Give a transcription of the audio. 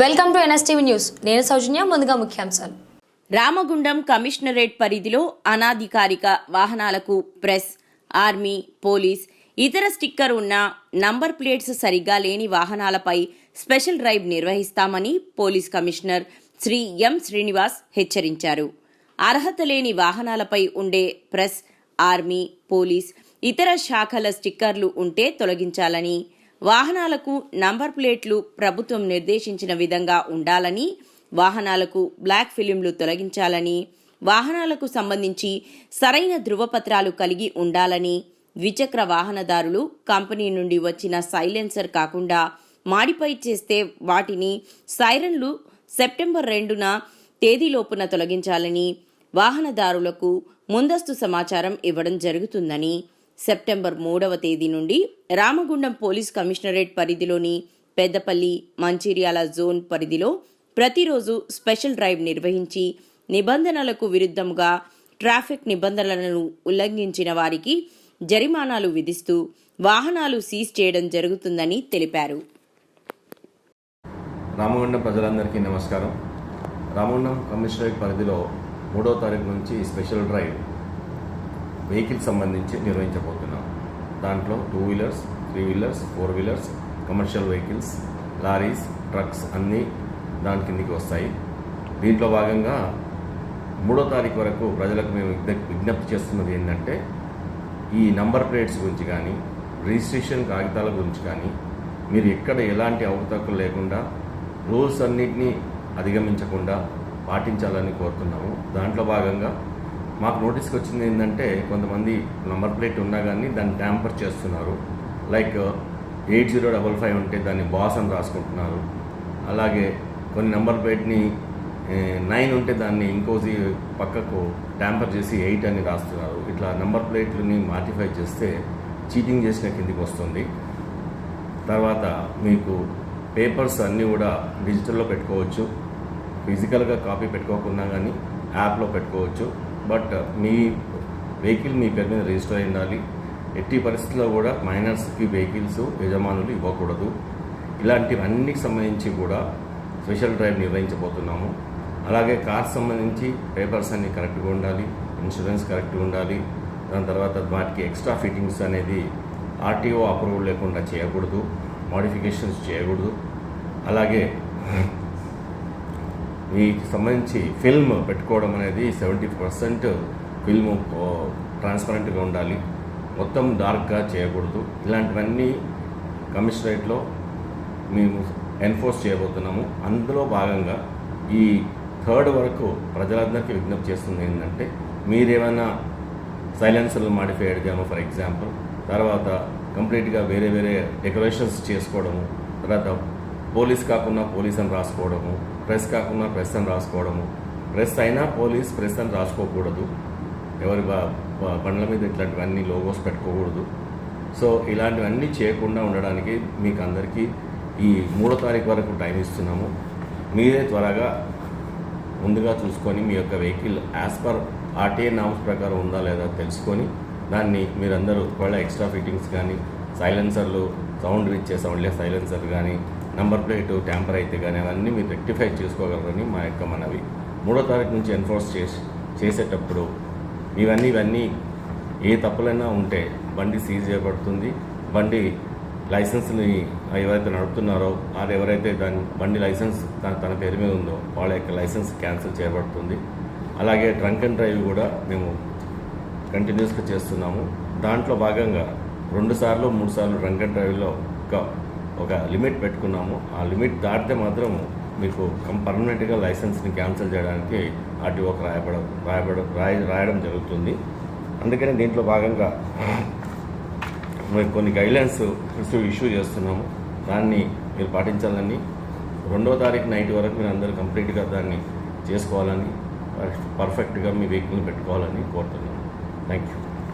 Welcome to NSTV news. నేను సౌజన్య ముందుగా ముఖ్యాంశాలు. రామగుండం కమిషనరేట్ పరిధిలో అనాధికారిక వాహనాలకు ప్రెస్ ఆర్మీ పోలీస్ ఇతర స్టిక్కర్ ఉన్న నంబర్ ప్లేట్స్ సరిగ్గా లేని వాహనాలపై స్పెషల్ డ్రైవ్ నిర్వహిస్తామని police commissioner Shri M. Srinivas హెచ్చరించారు. అర్హత లేని వాహనాలపై ఉండే ప్రెస్ ఆర్మీ పోలీస్ ఇతర శాఖల స్టిక్కర్లు ఉంటే తొలగించాలని వాహనాలకు నంబర్ ప్లేట్లు ప్రభుత్వం నిర్దేశించిన విధంగా ఉండాలని వాహనాలకు బ్లాక్ ఫిలింలు తొలగించాలని వాహనాలకు సంబంధించి సరైన ధృవపత్రాలు కలిగి ఉండాలని ద్విచక్ర వాహనదారులు కంపెనీ నుండి వచ్చిన సైలెన్సర్ కాకుండా మాడిఫై చేస్తే వాటిని సైరన్లు సెప్టెంబర్ రెండున తేదీలోపున తొలగించాలని వాహనదారులకు ముందస్తు సమాచారం ఇవ్వడం జరుగుతుందని సెప్టెంబర్ మూడవ తేదీ నుండి రామగుండం పోలీస్ కమిషనరేట్ పరిధిలోని పెద్దపల్లి మంచిర్యాల జోన్ పరిధిలో ప్రతిరోజు స్పెషల్ డ్రైవ్ నిర్వహించి నిబంధనలకు విరుద్ధంగా ట్రాఫిక్ నిబంధనలను ఉల్లంఘించిన వారికి జరిమానాలు విధిస్తూ వాహనాలు సీజ్ చేయడం జరుగుతుందని తెలిపారు. రామగుండం ప్రజలందరికీ నమస్కారం. రామగుండం కమిషనరేట్ పరిధిలో మూడో తారీఖు నుంచి స్పెషల్ డ్రైవ్ వెహికల్స్ సంబంధించి నిర్వహించబోతున్నాం. దాంట్లో two wheelers three wheelers four wheelers commercial vehicles lorries trucks అన్నీ దాని కిందికి వస్తాయి. దీంట్లో భాగంగా మూడో తారీఖు వరకు ప్రజలకు మేము విజ్ఞప్తి చేస్తున్నది ఏంటంటే ఈ నంబర్ ప్లేట్స్ గురించి కానీ రిజిస్ట్రేషన్ కాగితాల గురించి కానీ మీరు ఎక్కడ ఎలాంటి అవతకులు లేకుండా రూల్స్ అన్నిటినీ అధిగమించకుండా పాటించాలని కోరుతున్నాము. దాంట్లో భాగంగా మాకు నోటీస్కి వచ్చింది ఏంటంటే కొంతమంది నంబర్ ప్లేట్ ఉన్నా కానీ దాన్ని ట్యాంపర్ చేస్తున్నారు. Like eight zero double five ఉంటే దాన్ని బాస్ అని రాసుకుంటున్నారు. అలాగే కొన్ని నెంబర్ ప్లేట్ని నైన్ ఉంటే దాన్ని ఇంకోసి పక్కకు ట్యాంపర్ చేసి ఎయిట్ అని రాస్తున్నారు. ఇట్లా నెంబర్ ప్లేట్లని మాటిఫై చేస్తే చీటింగ్ చేసిన కిందికి వస్తుంది. తర్వాత మీకు పేపర్స్ అన్నీ కూడా డిజిటల్లో పెట్టుకోవచ్చు. ఫిజికల్గా కాపీ పెట్టుకోకుండా కానీ యాప్లో పెట్టుకోవచ్చు. బట్ మీ వెహికల్ మీ పేరు మీద రిజిస్టర్ అయి ఉండాలి. ఎట్టి పరిస్థితుల్లో కూడా మైనర్స్కి వెహికల్స్ యజమానులు ఇవ్వకూడదు. ఇలాంటివన్నీ సంబంధించి కూడా స్పెషల్ డ్రైవ్ నిర్వహించబోతున్నాము. అలాగే కార్ సంబంధించి పేపర్స్ అన్నీ కరెక్ట్గా ఉండాలి ఇన్సూరెన్స్ కరెక్ట్గా ఉండాలి. దాని తర్వాత వాటికి ఎక్స్ట్రా ఫిట్టింగ్స్ అనేది ఆర్టీఓ అప్రూవల్ లేకుండా చేయకూడదు మోడిఫికేషన్స్ చేయకూడదు. అలాగే వీటికి సంబంధించి ఫిల్మ్ పెట్టుకోవడం అనేది సెవెంటీ పర్సెంట్ ఫిల్మ్ ట్రాన్స్పరెంట్గా ఉండాలి. మొత్తం డార్క్గా చేయకూడదు. ఇలాంటివన్నీ కమిషనరేట్లో మేము ఎన్ఫోర్స్ చేయబోతున్నాము. అందులో భాగంగా ఈ థర్డ్ వరకు ప్రజలందరికీ విజ్ఞప్తి చేస్తుంది ఏంటంటే మీరేమైనా సైలెన్సర్లు మాడిఫై అడిగాము ఫర్ ఎగ్జాంపుల్? తర్వాత కంప్లీట్గా వేరే వేరే డెకరేషన్స్ చేసుకోవడము తర్వాత పోలీస్ కాకుండా పోలీస్ అని రాసుకోవడము ప్రెస్ కాకుండా ప్రెస్ అని రాసుకోవడము. ప్రెస్ అయినా పోలీస్ ప్రెస్ అని రాసుకోకూడదు. ఎవరి బండ్ల మీద ఇట్లాంటివన్నీ లోగోస్ పెట్టుకోకూడదు. సో ఇలాంటివన్నీ చేయకుండా ఉండడానికి మీకు అందరికీ ఈ మూడో తారీఖు వరకు టైం ఇస్తున్నాము. మీరే త్వరగా ముందుగా చూసుకొని మీ యొక్క vehicle as per RTA norms ప్రకారం ఉందా లేదా తెలుసుకొని దాన్ని మీరందరూ ఒకవేళ ఎక్స్ట్రా ఫిట్టింగ్స్ కానీ సైలెన్సర్లు సౌండ్ ఇచ్చే సౌండ్లే సైలెన్సర్ కానీ నెంబర్ ప్లేట్ ట్యాంపర్ అయితే కానీ అవన్నీ మీరు రెక్టిఫై చేసుకోగలరని మా యొక్క మనవి. మూడో తారీఖు నుంచి ఎన్ఫోర్స్ చేసి చేసేటప్పుడు ఇవన్నీ ఇవన్నీ ఏ తప్పులైనా ఉంటే బండి సీజ్ చేయబడుతుంది. బండి లైసెన్స్ని ఎవరైతే నడుపుతున్నారో వారు ఎవరైతే దాని బండి లైసెన్స్ తన తన పేరు మీద ఉందో వాళ్ళ యొక్క లైసెన్స్ క్యాన్సిల్ చేయబడుతుంది. అలాగే ట్రంక్ అండ్ డ్రైవ్ కూడా మేము కంటిన్యూస్గా చేస్తున్నాము. దాంట్లో భాగంగా రెండు సార్లు మూడు సార్లు ట్రంక్ అండ్ డ్రైవ్లో ఒక ఒక లిమిట్ పెట్టుకున్నాము. ఆ లిమిట్ దాటితే మాత్రం మీకు పర్మనెంట్గా లైసెన్స్ని క్యాన్సిల్ చేయడానికి ఆర్టీఓకి రాయబడ రాయబడ రాయ రాయడం జరుగుతుంది. అందుకని దీంట్లో భాగంగా మేము కొన్ని గైడ్లైన్స్ ఇష్యూ ఇష్యూ చేస్తున్నాము. దాన్ని మీరు పాటించాలని రెండో తారీఖు నైట్ వరకు మీరు అందరూ కంప్లీట్గా దాన్ని చేసుకోవాలని పర్ఫెక్ట్గా మీ వెహికల్ని పెట్టుకోవాలని కోరుతున్నాను థ్యాంక్ యూ